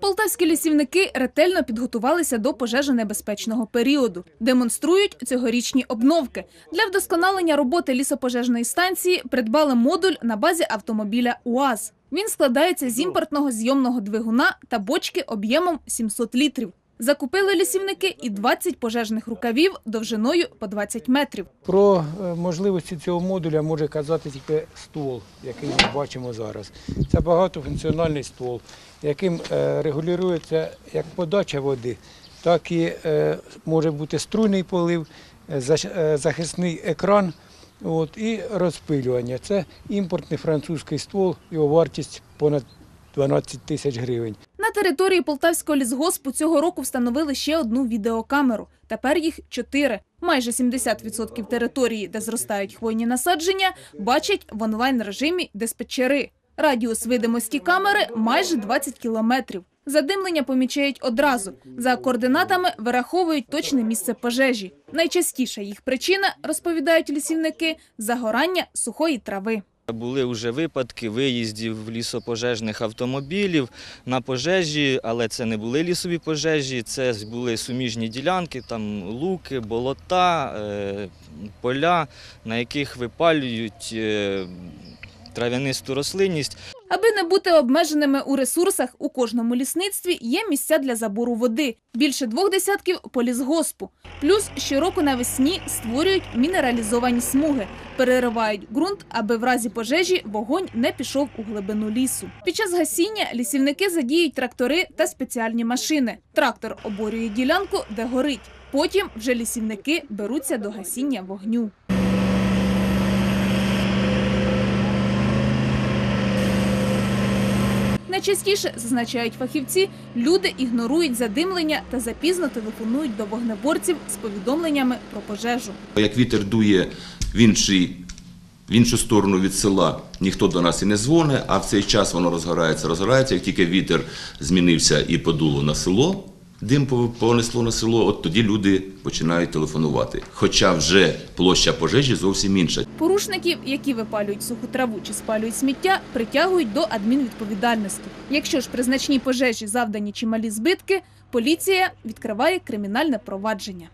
Полтавські лісівники ретельно підготувалися до пожежонебезпечного періоду. Демонструють цьогорічні обновки. Для вдосконалення роботи лісопожежної станції придбали модуль на базі автомобіля УАЗ. Він складається з імпортного зйомного двигуна та бочки об'ємом 700 літрів. Закупили лісівники і 20 пожежних рукавів довжиною по 20 метрів. Про е, можливості цього модуля може казати тільки ствол, який ми бачимо зараз. Це багатофункціональний ствол, яким е, регулюється як подача води, так і е, може бути струйний полив, захисний екран от, і розпилювання. Це імпортний французький ствол, його вартість понад 12 тисяч гривень. Території Полтавського лісгоспу цього року встановили ще одну відеокамеру. Тепер їх чотири. Майже 70% території, де зростають хвойні насадження, бачать в онлайн-режимі диспетчери. Радіус видимості камери майже 20 кілометрів. Задимлення помічають одразу. За координатами вираховують точне місце пожежі. Найчастіша їх причина, розповідають лісівники, загорання сухої трави. Були вже випадки виїздів лісопожежних автомобілів на пожежі, але це не були лісові пожежі, це були суміжні ділянки, там луки, болота, е, поля, на яких випалюють е, трав'янисту рослинність. Аби не бути обмеженими у ресурсах, у кожному лісництві є місця для забору води. Більше двох десятків по лісгоспу. Плюс щороку навесні створюють мінералізовані смуги, переривають ґрунт, аби в разі пожежі вогонь не пішов у глибину лісу. Під час гасіння лісівники задіють трактори та спеціальні машини. Трактор оборює ділянку, де горить. Потім вже лісівники беруться до гасіння вогню. Найчастіше, зазначають фахівці, люди ігнорують задимлення та запізно телефонують до вогнеборців з повідомленнями про пожежу. Як вітер дує в, інший, в іншу сторону від села, ніхто до нас і не дзвонить, а в цей час воно розгорається, розгорається. Як тільки вітер змінився і подуло на село, дим понесло на село, от тоді люди починають телефонувати. Хоча вже площа пожежі зовсім інша. Порушників, які випалюють суху траву чи спалюють сміття, притягують до адмінвідповідальності. Якщо ж при значній пожежі завдані чималі збитки, поліція відкриває кримінальне провадження.